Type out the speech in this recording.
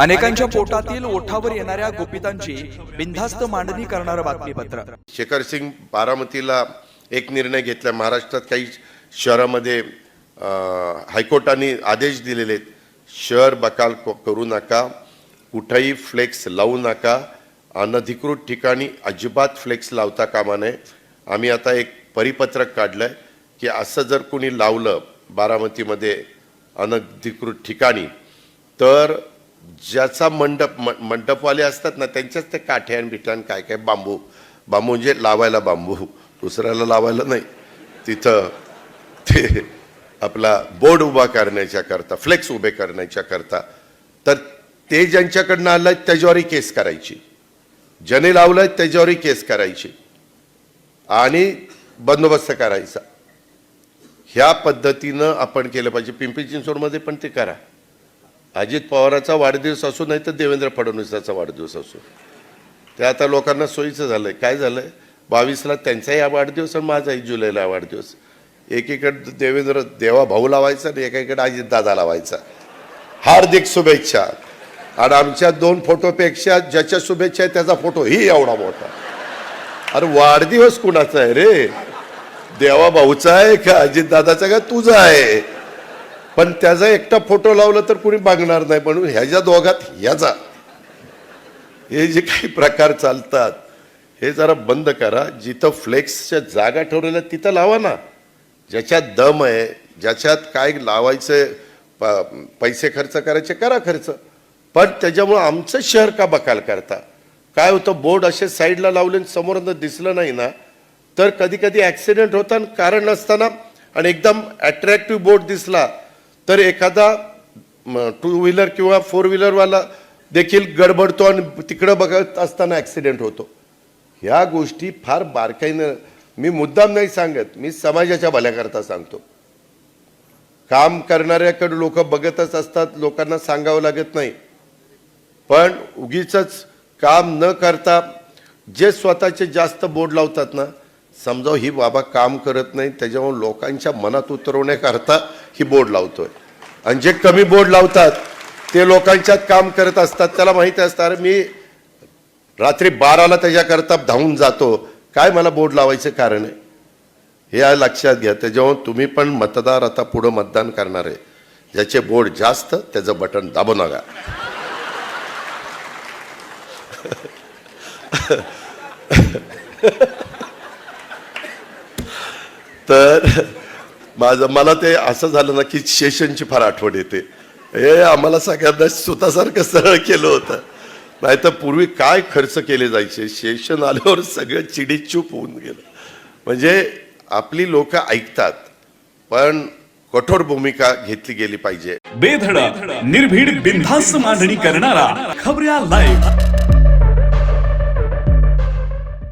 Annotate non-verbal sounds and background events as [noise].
अनेकांच्या पोटातील ओठावर येणाऱ्या गोपितांची बिनधास्त मांडणी करणारं बातमीपत्र. शेखर सिंग बारामतीला एक निर्णय घेतला. महाराष्ट्रात काही शहरामध्ये हायकोर्टाने आदेश दिलेले आहेत. शहर बकाल क- करू नका. कुठंही फ्लेक्स लावू नका. अनधिकृत ठिकाणी अजिबात फ्लेक्स लावता कामा नये. आम्ही आता एक परिपत्रक काढलं आहे की असं जर कोणी लावलं बारामतीमध्ये अनधिकृत ठिकाणी तर ज्याचा मंडप म- मंडपवाले असतात ना त्यांच्याच ते काठ्यान आणि काय काय बांबू. बांबू म्हणजे लावायला बांबू दुसऱ्याला लावायला नाही. तिथं ते आपला बोर्ड उभा करण्याच्या करता फ्लेक्स उभे करण्याच्या करता. तर ते ज्यांच्याकडनं आलं त्याच्यावरही केस करायची. ज्याने लावलंय त्याच्यावरही केस करायची. आणि बंदोबस्त करायचा. ह्या पद्धतीनं आपण केलं पाहिजे. पिंपरी चिंचवडमध्ये पण ते करा. अजित पवाराचा वाढदिवस असो नाही तर देवेंद्र फडणवीसाचा वाढदिवस असो. ते आता लोकांना सोयीचं झालं आहे काय झालं आहे बावीसला त्यांचाही हा वाढदिवस आणि माझाही जुलैला वाढदिवस. एकीकडे देवेंद्र देवा भाऊ लावायचा आणि एकीकडे अजित दादा लावायचा. हार्दिक शुभेच्छा. आणि आमच्या दोन फोटोपेक्षा ज्याच्या शुभेच्छा आहे त्याचा फोटो ही एवढा मोठा. अरे वाढदिवस कुणाचा आहे रे? देवा भाऊचा आहे का अजित दादाचा का तुझा आहे? पण त्याचा एकटा फोटो लावला तर कुणी बघणार नाही म्हणून ह्याच्या दोघात ह्याचा हे जे काही प्रकार चालतात हे जरा बंद करा. जिथं फ्लेक्सच्या जागा ठरवल्या तिथं लावा ना. ज्याच्यात दम आहे ज्याच्यात काय लावायचं प- पैसे खर्च करायचे करा खर्च. पण त्याच्यामुळं आमचं शहर का बकाल करता? काय होतं बोर्ड असे साईडला लावले आणि दिसलं नाही ना तर कधी कधी ॲक्सिडेंट होता आणि कारण नसताना आणि एकदम अट्रॅक्टिव्ह बोर्ड दिसला तर एखादा टू व्हीलर किंवा फोर व्हीलरवाला देखील गडबडतो आणि तिकडं बघत असताना ॲक्सिडेंट होतो. ह्या गोष्टी फार बारकाईनं मी मुद्दाम नाही सांगत मी समाजाच्या भल्याकरता सांगतो. काम करणाऱ्याकडे लोक बघतच असतात लोकांना सांगावं लागत नाही. पण उगीच काम न करता जे स्वतःचे जास्त बोर्ड लावतात ना समजा ही बाबा काम करत नाही त्याच्यामुळे लोकांच्या मनात उतरवण्याकरता ही बोर्ड लावतोय. आणि जे कमी बोर्ड लावतात ते लोकांच्यात काम करत असतात त्याला माहिती असतं अरे मी रात्री बाराला त्याच्याकरता धावून जातो. काय मला बोर्ड लावायचं कारण आहे? हे लक्षात घ्या. त्याच्यामुळे तुम्ही पण मतदार आता पुढं मतदान करणार आहे. ज्याचे बोर्ड जास्त त्याचं बटन दाबू नका. [laughs] तर माझं मला ते असं झालं ना की शेषनची फार आठवण येते. हे आम्हाला सगळ्यांना स्वतःसारखं सरळ केलं होतं. नाही तर पूर्वी काय खर्च केले जायचे? शेषन आल्यावर सगळं चिडीचूप होऊन गेलं. म्हणजे आपली लोक ऐकतात पण कठोर भूमिका घेतली गेली पाहिजे. बेधड निर्भीड बिनधास्त मांडणी करणारा खबऱ्या लाईव्ह